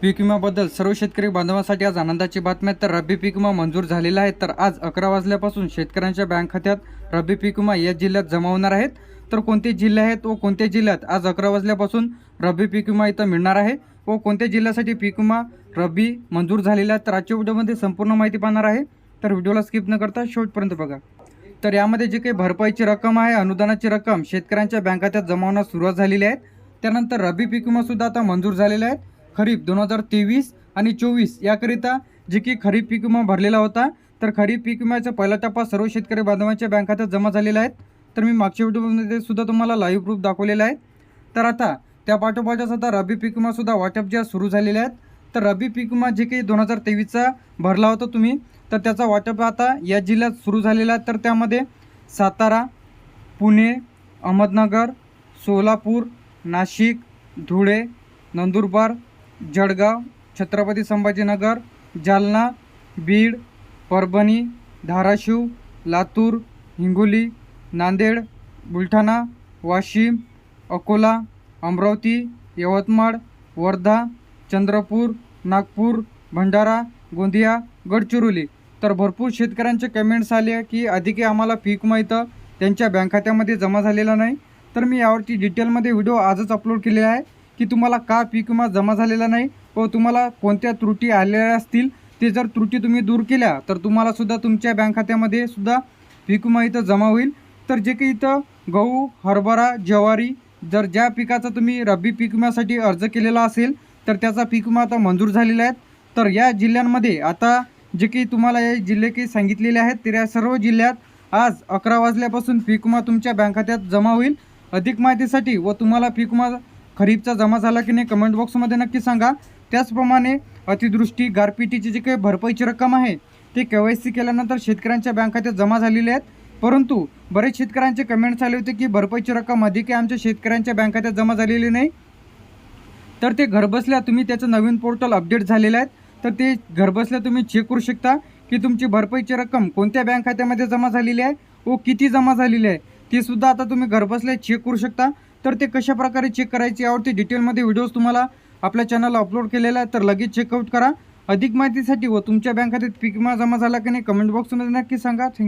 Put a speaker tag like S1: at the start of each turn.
S1: पीक विम्याबद्दल सर्व शेतकरी बांधवांसाठी आज आनंदाची बातमी आहे. तर रब्बी पीक विमा मंजूर झालेला आहे. तर आज अकरा वाजल्यापासून शेतकऱ्यांच्या बँक खात्यात रब्बी पीक विमा या जिल्ह्यात जमा होणार आहेत. तर कोणते जिल्हे आहेत व कोणत्या जिल्ह्यात आज अकरा वाजल्यापासून रब्बी पीक विमा इथं मिळणार आहे व कोणत्या जिल्ह्यासाठी पीक विमा रब्बी मंजूर झालेला आहे? तर आजच्या व्हिडिओमध्ये संपूर्ण माहिती पाहणार आहे. तर व्हिडिओला स्किप न करता शेवटपर्यंत बघा. तर यामध्ये जी काही भरपाईची रक्कम आहे अनुदानाची रक्कम शेतकऱ्यांच्या बँक खात्यात जमा होण्यास सुरुवात झालेली आहे. त्यानंतर रब्बी पीक विमासुद्धा आता मंजूर झालेला आहे. खरीप दोन हजार तेवीस आणि चोवीस याकरिता जे की खरीप पीक विमा भरलेला होता तर खरीप पीक विम्याचा पहिला टप्पा सर्व शेतकरी बांधवांच्या बँक खात्यात जमा झालेला आहे. तर मी मागच्या व्हिडिओमध्ये सुद्धा तुम्हाला लाईव्ह प्रूफ दाखवलेला आहे. तर आता त्या पाठोपाठच आता रब्बी पीक विमासुद्धा वाटप ज्या सुरू झालेले आहेत तर रब्बी पीक विमा जे काही दोन हजार तेवीसचा भरला होता तुम्ही तर त्याचा वाटप आता या जिल्ह्यात सुरू झालेला आहे. तर त्यामध्ये सातारा पुणे अहमदनगर सोलापूर नाशिक धुळे नंदुरबार जळगाव छत्रपती संभाजीनगर जालना बीड परभणी धाराशिव लातूर हिंगोली नांदेड बुलढाणा वाशिम अकोला अमरावती यवतमाळ वर्धा चंद्रपूर नागपूर भंडारा गोंदिया गडचिरोली. तर भरपूर शेतकऱ्यांचे कमेंट्स आले की अधिक आम्हाला पीक माहितं त्यांच्या बँक खात्यामध्ये जमा झालेला नाही. तर मी यावरती डिटेलमध्ये व्हिडिओ आजच अपलोड केलेला आहे. की तुम्हाला का पीक विमा जमा झालेला नाही व तुम्हाला कोणत्या त्रुटी आलेल्या असतील ते जर त्रुटी तुम्ही दूर केल्या तर तुम्हालासुद्धा तुमच्या बँक खात्यामध्ये सुद्धा पीक विमा इथं जमा होईल. तर जे काही इथं गहू हरभरा ज्वारी जर ज्या पिकाचा तुम्ही रब्बी पीक विम्यासाठी अर्ज केलेला असेल तर त्याचा पीक विमा आता मंजूर झालेला आहे. तर या जिल्ह्यांमध्ये आता जे काही तुम्हाला हे जिल्हे काही सांगितलेले आहेत तर या सर्व जिल्ह्यात आज अकरा वाजल्यापासून पीक विमा तुमच्या बँक खात्यात जमा होईल. अधिक माहितीसाठी व तुम्हाला पीक विमा खरीपचा जमा झाला की नाही कमेंट बॉक्समध्ये नक्की सांगा. त्याचप्रमाणे अतिदृष्टी गारपिटीची जी काही भरपाईची रक्कम आहे ते के वाय सी केल्यानंतर शेतकऱ्यांच्या बँक खात्यात जमा झालेली आहेत. परंतु बरेच शेतकऱ्यांचे कमेंट्स आले होते की भरपाईची रक्कम अधिक आहे आमच्या शेतकऱ्यांच्या बँक खात्यात जमा झालेली नाही. तर ते घरबसल्या तुम्ही त्याचं नवीन पोर्टल अपडेट झालेलं आहेत तर ते घरबसल्या तुम्ही चेक करू शकता की तुमची भरपाईची रक्कम कोणत्या बँक खात्यामध्ये जमा झालेली आहे व किती जमा झालेली आहे. ती सुद्धा आता तुम्ही घरबसल्या चेक करू शकता. तर ते कशा प्रकारे चेक करायचे यावरती डिटेलमध्ये व्हिडिओज तुम्हाला आपल्या चॅनलला अपलोड केलेला आहे. तर लगेच चेकआउट करा. अधिक माहितीसाठी व तुमच्या बँक खात्यात पीक विमा जमा झाला की नाही कमेंट बॉक्समध्ये नक्की सांगा. थँक्यू